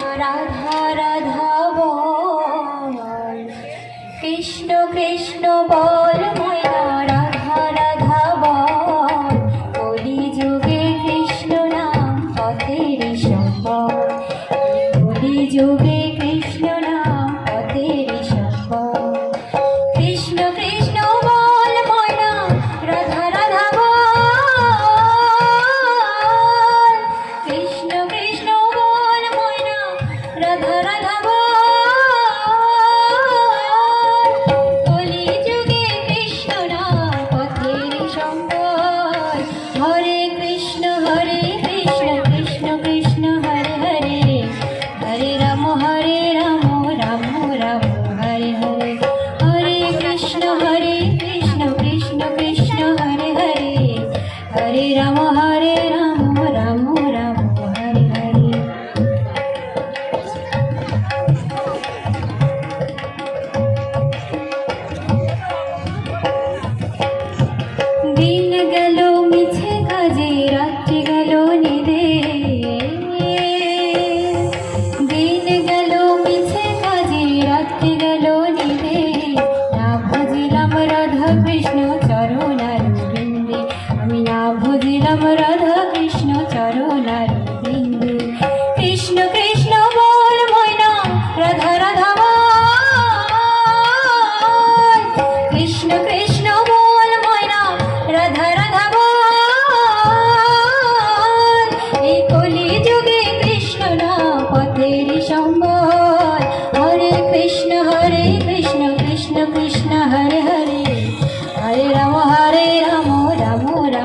রাধা রাধা বল। কৃষ্ণ কৃষ্ণ বল ময়া, রাধা রাধা বল। কলি যুগে কৃষ্ণ নাম পথের সম্বল। কলি যুগে রাম হরে রাম রাম রাম হরে হরে দিন গেল মিছে কাজে রাত্রি গেল নিদে रम राम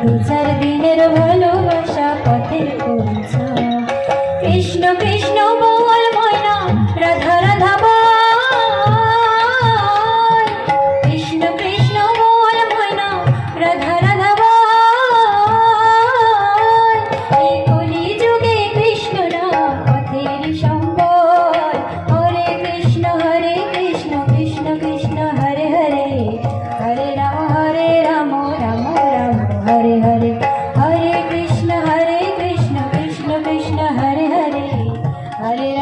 দু চার দিনের ভালো Hare